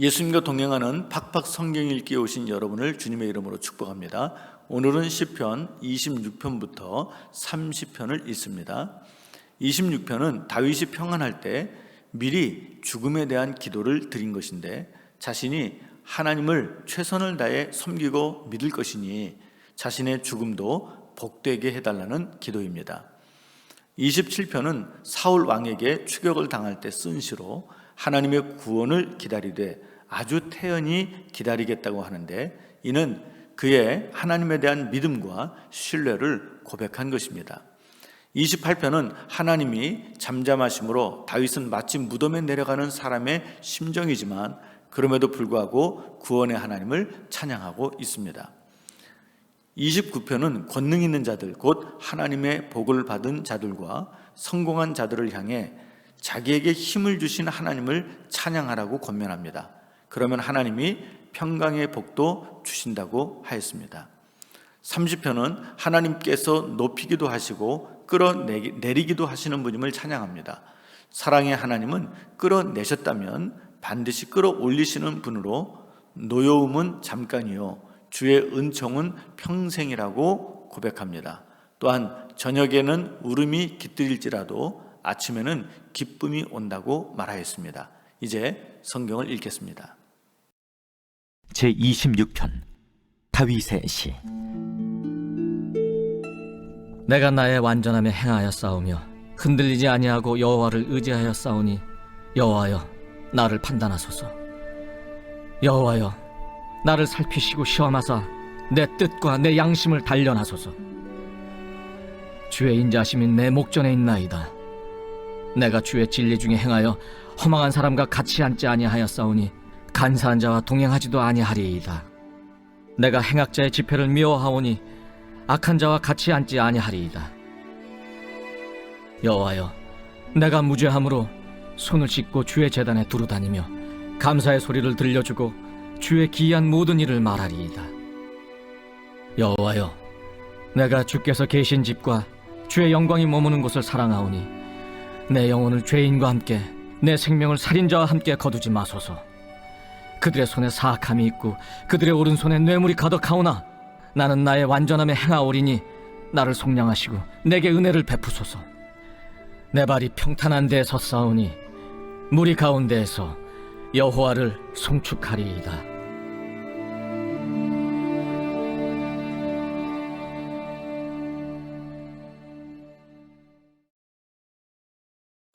예수님과 동행하는 팍팍 성경 읽기에 오신 여러분을 주님의 이름으로 축복합니다. 오늘은 시편 26편부터 30편을 읽습니다. 26편은 다윗이 평안할 때 미리 죽음에 대한 기도를 드린 것인데 자신이 하나님을 최선을 다해 섬기고 믿을 것이니 자신의 죽음도 복되게 해달라는 기도입니다. 27편은 사울 왕에게 추격을 당할 때 쓴 시로 하나님의 구원을 기다리되 아주 태연히 기다리겠다고 하는데 이는 그의 하나님에 대한 믿음과 신뢰를 고백한 것입니다. 28편은 하나님이 잠잠하심으로 다윗은 마치 무덤에 내려가는 사람의 심정이지만 그럼에도 불구하고 구원의 하나님을 찬양하고 있습니다. 29편은 권능 있는 자들, 곧 하나님의 복을 받은 자들과 성공한 자들을 향해 자기에게 힘을 주신 하나님을 찬양하라고 권면합니다. 그러면 하나님이 평강의 복도 주신다고 하였습니다. 30편은 하나님께서 높이기도 하시고 끌어내리기도 하시는 분임을 찬양합니다. 사랑의 하나님은 끌어내셨다면 반드시 끌어올리시는 분으로 노여움은 잠깐이요 주의 은총은 평생이라고 고백합니다. 또한 저녁에는 울음이 깃들일지라도 아침에는 기쁨이 온다고 말하였습니다. 이제 성경을 읽겠습니다. 제 26편 다윗의 시 내가 나의 완전함에 행하여 싸우며 흔들리지 아니하고 여호와를 의지하여 싸우니 여호와여 나를 판단하소서 여호와여 나를 살피시고 시험하사 내 뜻과 내 양심을 단련하소서 주의 인자심이 내 목전에 있나이다 내가 주의 진리 중에 행하여 허망한 사람과 같이 앉지 아니하여 싸우니 간사한 자와 동행하지도 아니하리이다 내가 행악자의 집회를 미워하오니 악한 자와 같이 앉지 아니하리이다. 여호와여, 내가 무죄함으로 손을 씻고 주의 재단에 두루 다니며 감사의 소리를 들려주고 주의 기이한 모든 일을 말하리이다. 여호와여, 내가 주께서 계신 집과 주의 영광이 머무는 곳을 사랑하오니 내 영혼을 죄인과 함께 내 생명을 살인자와 함께 거두지 마소서. 그들의 손에 사악함이 있고 그들의 오른손에 뇌물이 가득하오나 나는 나의 완전함에 행하오리니 나를 속량하시고 내게 은혜를 베푸소서 내 발이 평탄한 데에 섰사오니 무리 가운데에서 여호와를 송축하리이다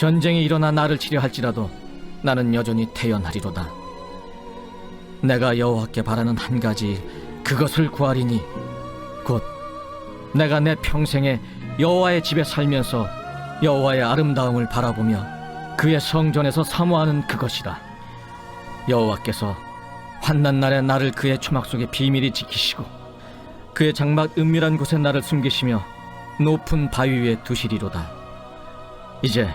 전쟁이 일어나 나를 치려 할지라도 나는 여전히 태연하리로다 내가 여호와께 바라는 한 가지 일, 그것을 구하리니 곧 내가 내 평생에 여호와의 집에 살면서 여호와의 아름다움을 바라보며 그의 성전에서 사모하는 그것이다. 여호와께서 환난 날에 나를 그의 초막 속에 비밀히 지키시고 그의 장막 은밀한 곳에 나를 숨기시며 높은 바위 위에 두시리로다. 이제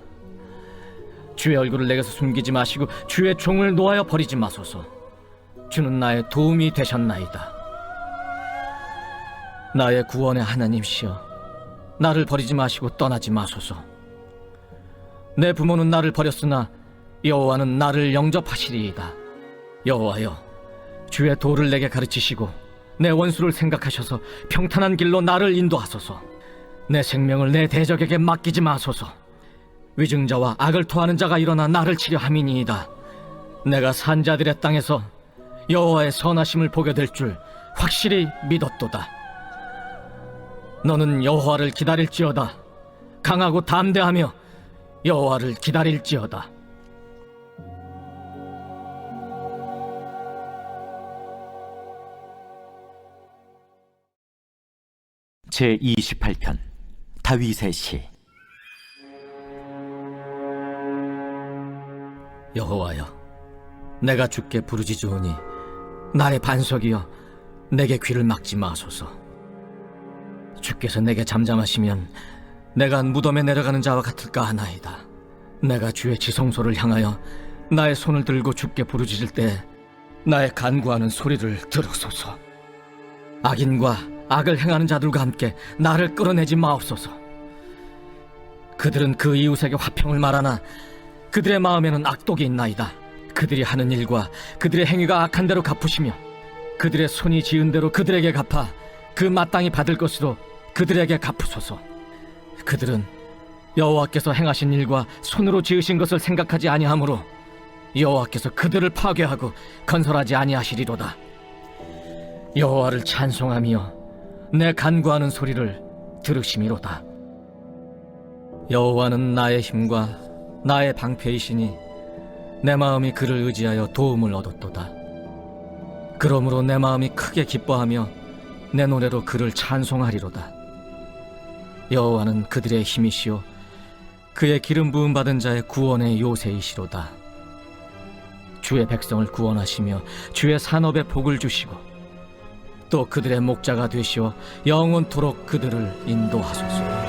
주의 얼굴을 내게서 숨기지 마시고 주의 종을 놓아여 버리지 마소서. 주는 나의 도움이 되셨나이다. 나의 구원의 하나님시여, 나를 버리지 마시고 떠나지 마소서. 내 부모는 나를 버렸으나 여호와는 나를 영접하시리이다. 여호와여, 주의 도를 내게 가르치시고 내 원수를 생각하셔서 평탄한 길로 나를 인도하소서. 내 생명을 내 대적에게 맡기지 마소서. 위증자와 악을 토하는 자가 일어나 나를 치려 함이니이다. 내가 산자들의 땅에서 여호와의 선하심을 보게 될 줄 확실히 믿었도다. 너는 여호와를 기다릴지어다. 강하고 담대하며 여호와를 기다릴지어다. 제 28편 다윗의 시 여호와여, 내가 주께 부르짖으오니 나의 반석이여, 내게 귀를 막지 마소서. 주께서 내게 잠잠하시면 내가 무덤에 내려가는 자와 같을까 하나이다. 내가 주의 지성소를 향하여 나의 손을 들고 주께 부르짖을 때 나의 간구하는 소리를 들으소서. 악인과 악을 행하는 자들과 함께 나를 끌어내지 마옵소서. 그들은 그 이웃에게 화평을 말하나 그들의 마음에는 악독이 있나이다. 그들이 하는 일과 그들의 행위가 악한 대로 갚으시며 그들의 손이 지은 대로 그들에게 갚아 그 마땅히 받을 것으로 그들에게 갚으소서. 그들은 여호와께서 행하신 일과 손으로 지으신 것을 생각하지 아니하므로 여호와께서 그들을 파괴하고 건설하지 아니하시리로다. 여호와를 찬송하며 내 간구하는 소리를 들으심이로다. 여호와는 나의 힘과 나의 방패이시니 내 마음이 그를 의지하여 도움을 얻었도다. 그러므로 내 마음이 크게 기뻐하며 내 노래로 그를 찬송하리로다. 여호와는 그들의 힘이시요 그의 기름 부음 받은 자의 구원의 요새이시로다. 주의 백성을 구원하시며 주의 산업에 복을 주시고 또 그들의 목자가 되시어 영원토록 그들을 인도하소서.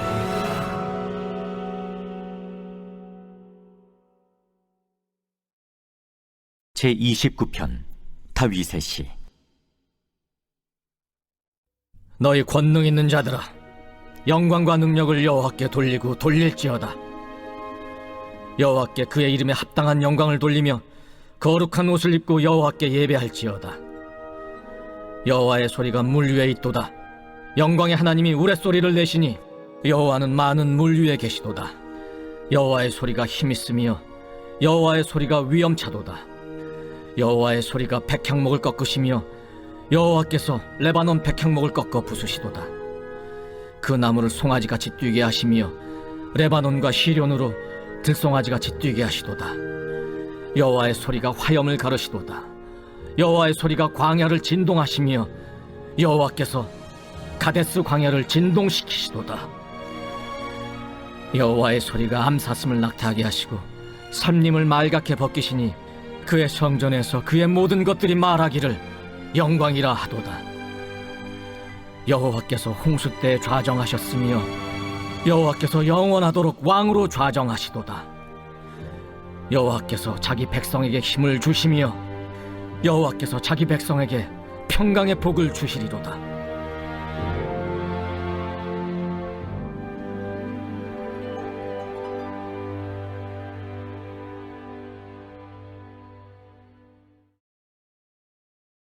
제 29편 다윗의 시. 너희 권능 있는 자들아 영광과 능력을 여호와께 돌리고 돌릴지어다. 여호와께 그의 이름에 합당한 영광을 돌리며 거룩한 옷을 입고 여호와께 예배할지어다. 여호와의 소리가 물 위에 있도다. 영광의 하나님이 우레소리를 내시니 여호와는 많은 물 위에 계시도다. 여호와의 소리가 힘있으며 여호와의 소리가 위엄차도다 여호와의 소리가 백향목을 꺾으시며 여호와께서 레바논 백향목을 꺾어 부수시도다. 그 나무를 송아지같이 뛰게 하시며 레바논과 시련으로 들송아지같이 뛰게 하시도다. 여호와의 소리가 화염을 가르시도다. 여호와의 소리가 광야를 진동하시며 여호와께서 가데스 광야를 진동시키시도다. 여호와의 소리가 암사슴을 낙타하게 하시고 삼림을 말갛게 벗기시니 그의 성전에서 그의 모든 것들이 말하기를 영광이라 하도다. 여호와께서 홍수 때 좌정하셨으며 여호와께서 영원하도록 왕으로 좌정하시도다. 여호와께서 자기 백성에게 힘을 주시며 여호와께서 자기 백성에게 평강의 복을 주시리로다.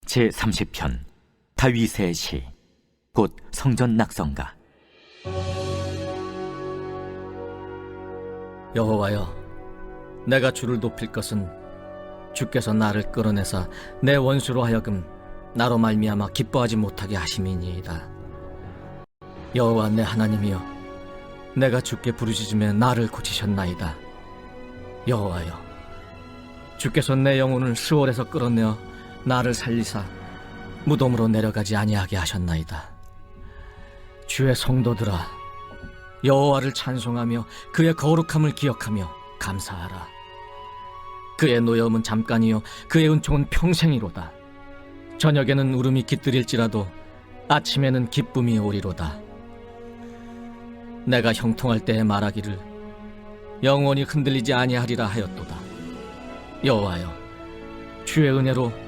제 30편 다윗의 시 곧 성전 낙성가 여호와여, 내가 주를 높일 것은 주께서 나를 끌어내사 내 원수로 하여금 나로 말미암아 기뻐하지 못하게 하심이니이다. 여호와 내 하나님이여, 내가 주께 부르짖음에 나를 고치셨나이다. 여호와여, 주께서 내 영혼을 수월에서 끌어내어 나를 살리사 무덤으로 내려가지 아니하게 하셨나이다. 주의 성도들아, 여호와를 찬송하며 그의 거룩함을 기억하며 감사하라. 그의 노여움은 잠깐이요 그의 은총은 평생이로다. 저녁에는 울음이 깃들일지라도 아침에는 기쁨이 오리로다. 내가 형통할 때에 말하기를 영원히 흔들리지 아니하리라 하였도다. 여호와여, 주의 은혜로